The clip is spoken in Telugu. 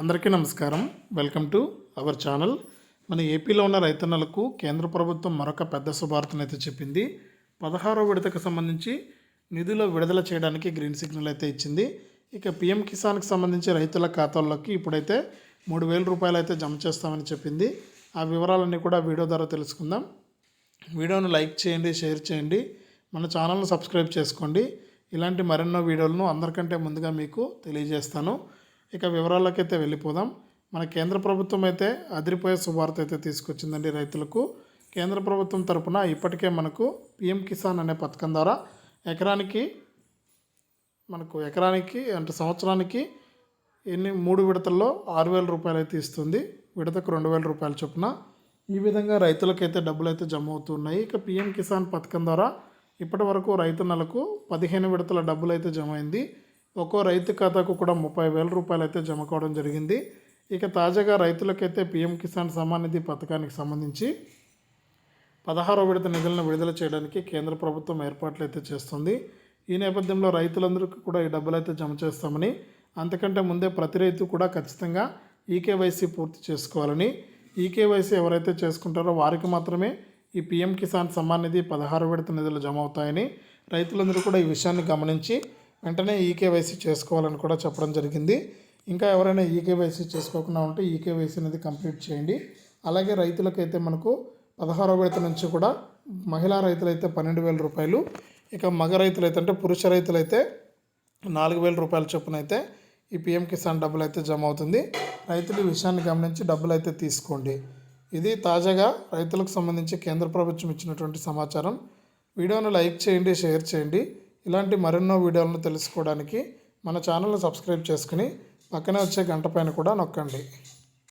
అందరికీ నమస్కారం. Welcome to our channel. మన ఏపీలో ఉన్న రైతన్నలకు కేంద్ర ప్రభుత్వం మరొక పెద్ద శుభార్తను అయితే చెప్పింది. పదహారో విడతకు సంబంధించి నిధులు విడుదల చేయడానికి గ్రీన్ సిగ్నల్ అయితే ఇచ్చింది. ఇక పిఎం కిసాన్కి సంబంధించి రైతుల ఖాతాల్లోకి ఇప్పుడైతే మూడు వేల రూపాయలు అయితే జమ చేస్తామని చెప్పింది. ఆ వివరాలన్నీ కూడా వీడియో ద్వారా తెలుసుకుందాం. వీడియోను లైక్ చేయండి షేర్ చేయండి. మన ఛానల్ను సబ్స్క్రైబ్ చేసుకోండి. ఇలాంటి మరెన్నో వీడియోలను అందరికంటే ముందుగా మీకు తెలియజేస్తాను. ఇక వివరాలకైతే వెళ్ళిపోదాం. మన కేంద్ర ప్రభుత్వం అయితే అదిరిపోయే శుభార్త అయితే తీసుకొచ్చిందండి రైతులకు. కేంద్ర ప్రభుత్వం తరపున ఇప్పటికే మనకు పిఎం కిసాన్ అనే పథకం ద్వారా ఎకరానికి మనకు ఎకరానికి అంటే సంవత్సరానికి ఎన్ని మూడు విడతల్లో ఆరు వేల రూపాయలు అయితే ఇస్తుంది. విడతకు రెండు వేల రూపాయల చొప్పున. ఈ విధంగా రైతులకైతే డబ్బులు అయితే జమ అవుతున్నాయి ఇక పిఎం కిసాన్ పథకం ద్వారా ఇప్పటి వరకు రైతన్నలకు పదిహేను విడతల డబ్బులు అయితే జమ అయింది. ఒక్కో రైతు ఖాతాకు కూడా ముప్పై వేల రూపాయలు అయితే జమ కావడం జరిగింది. ఇక తాజాగా రైతులకైతే పీఎం కిసాన్ సమ్మాన్ నిధి పథకానికి సంబంధించి పదహారో విడత నిధులను విడుదల చేయడానికి కేంద్ర ప్రభుత్వం ఏర్పాట్లు అయితే చేస్తుంది. ఈ నేపథ్యంలో రైతులందరికీ కూడా ఈ డబ్బులు అయితే జమ చేస్తామని అంతకంటే ముందే ప్రతి రైతు కూడా ఖచ్చితంగా ఈకేవైసీ పూర్తి చేసుకోవాలని. ఈకేవైసీ ఎవరైతే చేసుకుంటారో వారికి మాత్రమే ఈ పీఎం కిసాన్ సమ్మాన్ నిధి పదహారు విడత నిధులు జమ అవుతాయని రైతులందరూ కూడా ఈ విషయాన్ని గమనించి వెంటనే ఈకేవైసీ చేసుకోవాలని కూడా చెప్పడం జరిగింది. ఇంకా ఎవరైనా ఈకేవైసీ చేసుకోకుండా ఉంటే ఈకేవైసీ అనేది కంప్లీట్ చేయండి. అలాగే రైతులకైతే మనకు పదహారో విడత నుంచి కూడా మహిళా రైతులైతే పన్నెండు వేల రూపాయలు ఇక మగ రైతులైతే అంటే పురుష రైతులైతే నాలుగు వేల రూపాయల చొప్పున అయితే ఈ పిఎం కిసాన్ డబ్బులు అయితే జమ అవుతుంది. రైతులు ఈ విషయాన్ని గమనించి డబ్బులు అయితే తీసుకోండి. ఇది తాజాగా రైతులకు సంబంధించి కేంద్ర ప్రభుత్వం ఇచ్చినటువంటి సమాచారం. వీడియోను లైక్ చేయండి షేర్ చేయండి. ఇలాంటి మరెన్నో వీడియోలను తెలుసుకోవడానికి మన ఛానల్ని సబ్స్క్రైబ్ చేసుకుని పక్కనే వచ్చే గంట పైన కూడా నొక్కండి.